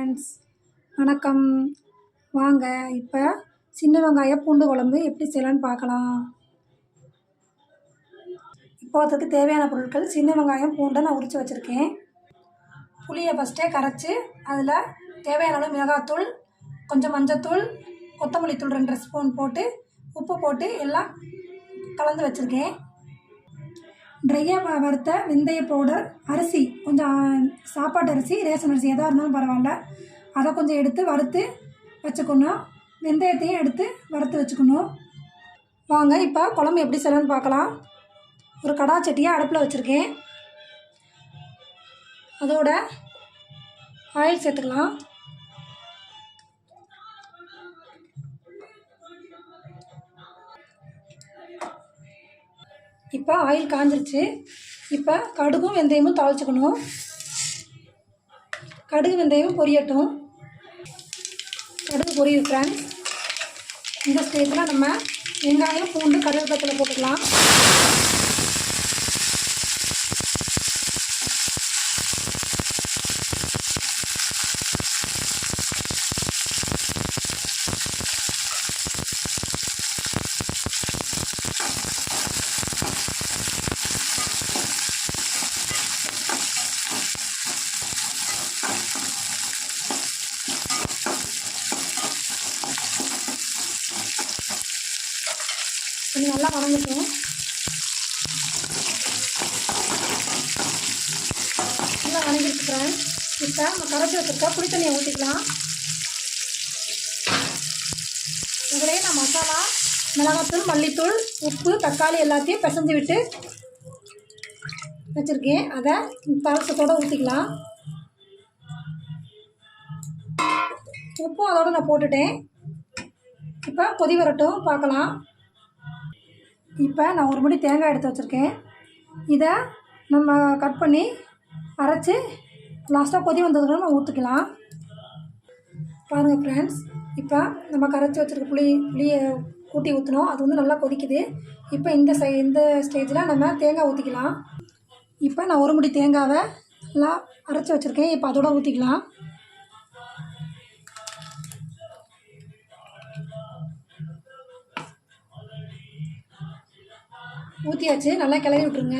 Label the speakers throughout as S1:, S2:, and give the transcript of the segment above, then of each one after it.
S1: Friends வணக்கம். வாங்க இப்போ சின்ன வெங்காய பூண்டு குழம்பு எப்படி செய்யலான்னு பார்க்கலாம். இப்போதுக்கு தேவையான பொருட்கள் சின்ன வெங்காயம் பூண்டை நான் உரித்து வச்சுருக்கேன். புளியை ஃபஸ்ட்டே கரைச்சி அதில் தேவையான அளவு மிளகாத்தூள் கொஞ்சம் மஞ்சத்தூள் கொத்தமல்லி தூள் ரெண்டு ஸ்பூன் போட்டு உப்பு போட்டு எல்லாம் கலந்து வச்சுருக்கேன். ட்ரையாக வறுத்த வெந்தய பவுடர் அரிசி கொஞ்சம் சாப்பாட்டு அரிசி ரேஷன் அரிசி எதாக இருந்தாலும் பரவாயில்ல. அதை கொஞ்சம் எடுத்து வறுத்து வச்சுக்கணும். வெந்தயத்தையும் எடுத்து வறுத்து வச்சுக்கணும். வாங்க இப்போ குழம்பு எப்படி செய்யலாம்னு பார்க்கலாம். ஒரு கடா சட்டியை அடுப்பில் வச்சுருக்கேன். அதோட ஆயில் சேர்த்துக்கலாம். இப்போ ஆயில் காஞ்சிருச்சு. இப்போ கடுகும் வெந்தயமும் தாளிச்சுக்கணும். கடுகு வெந்தயமும் பொரியட்டும். கடுகு பொரியுது ஃப்ரெண்ட்ஸ் இந்த ஸ்டேஜில் நம்ம வெங்காயம் பூண்டு கருவேப்பத்தில் போட்டுக்கலாம். இது நல்லா வதங்கட்டும் நல்லா வதங்கிருக்கு இப்போ நம்ம கரைச்சி வச்சுருக்கா புளி தண்ணியை ஊற்றிக்கலாம் இதுலேயே நான் மசாலா மிளகாத்தூள் மல்லித்தூள் உப்பு தக்காளி எல்லாத்தையும் பிசைஞ்சு விட்டு வச்சுருக்கேன். அதை பழசத்தோடு ஊற்றிக்கலாம் உப்பும் அதோடு நான் போட்டுட்டேன். இப்போ கொதி வரட்டும் பார்க்கலாம். இப்போ நான் ஒரு முடி தேங்காய் எடுத்து வச்சுருக்கேன். இதை நம்ம கட் பண்ணி அரைச்சி லாஸ்ட்டாக கொதி வந்ததுக்கு நம்ம ஊற்றிக்கலாம் பாருங்கள் ஃப்ரெண்ட்ஸ் இப்போ நம்ம கரைச்சி வச்சுருக்க புளி புளியை கூட்டி ஊற்றினோம் அது வந்து நல்லா கொதிக்குது. இப்போ இந்த சை இந்த ஸ்டேஜில் நம்ம தேங்காய் ஊற்றிக்கலாம் இப்போ நான் ஒரு முடி தேங்காவை நல்லா அரைச்சி வச்சுருக்கேன். இப்போ அதோட ஊற்றிக்கலாம் ஊற்றியாச்சு நல்லா கிளறி விட்ருங்க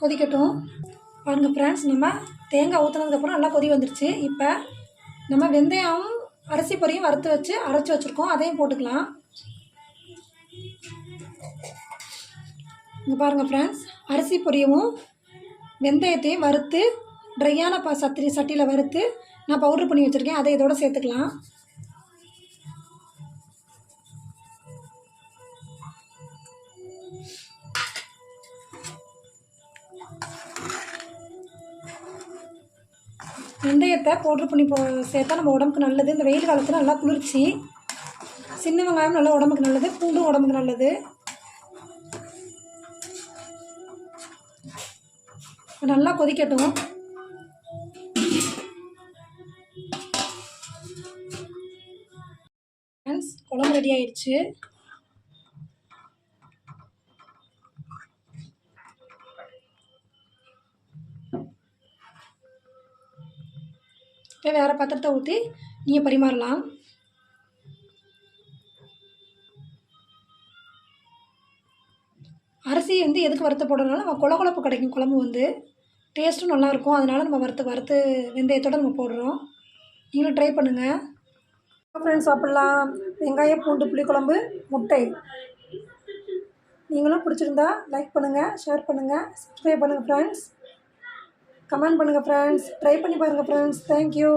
S1: கொதிக்கட்டும். பாருங்கள் ஃப்ரெண்ட்ஸ் நம்ம தேங்காய் ஊற்றுனதுக்கப்புறம் நல்லா கொதி வந்துருச்சு. இப்போ நம்ம வெந்தயம் அரிசி பொரியும் வறுத்து வச்சு அரைச்சி வச்சுருக்கோம். அதையும் போட்டுக்கலாம். இங்கே பாருங்கள் ஃப்ரெண்ட்ஸ் அரிசி பொரியவும் வெந்தயத்தையும் வறுத்து ட்ரையான ப சத்திரி சட்டியில் வறுத்து நான் பவுட்ரு பண்ணி வச்சுருக்கேன். அதை இதோடு சேர்த்துக்கலாம். வெந்தயத்தை பவுட்ரு பண்ணி போ சேர்த்தா நம்ம உடம்புக்கு நல்லது. இந்த வெயில் காலத்தில் நல்லா குளிர்ச்சி. சின்ன வெங்காயம் நல்லா உடம்புக்கு நல்லது. பூண்டும் உடம்புக்கு நல்லது. நல்லா கொதிக்கட்டும். குழம்பு ரெடி ஆயிடுச்சு. இப்போ வேறு பாத்திரத்தை ஊற்றி நீங்கள் பரிமாறலாம். அரிசி வந்து எதுக்கு வறுத்து போடுறதுனால நம்ம குல குழப்பு கிடைக்கும் குழம்பு வந்து. டேஸ்ட்டும் நல்லாயிருக்கும். அதனால் நம்ம வறுத்து வறுத்து வெந்தயத்தோடு நம்ம போடுறோம். நீங்களும் ட்ரை பண்ணுங்கள் ஃப்ரெண்ட்ஸ் சாப்பிட்லாம். வெங்காயம் பூண்டு புளிக்குழம்பு முட்டை. நீங்களும் பிடிச்சிருந்தா லைக் பண்ணுங்கள் ஷேர் பண்ணுங்கள் சப்ஸ்கிரைப் பண்ணுங்கள் ஃப்ரெண்ட்ஸ் கமெண்ட் பண்ணுங்கள் ஃப்ரெண்ட்ஸ் ட்ரை பண்ணி பாருங்கள் ஃப்ரெண்ட்ஸ் தேங்க்யூ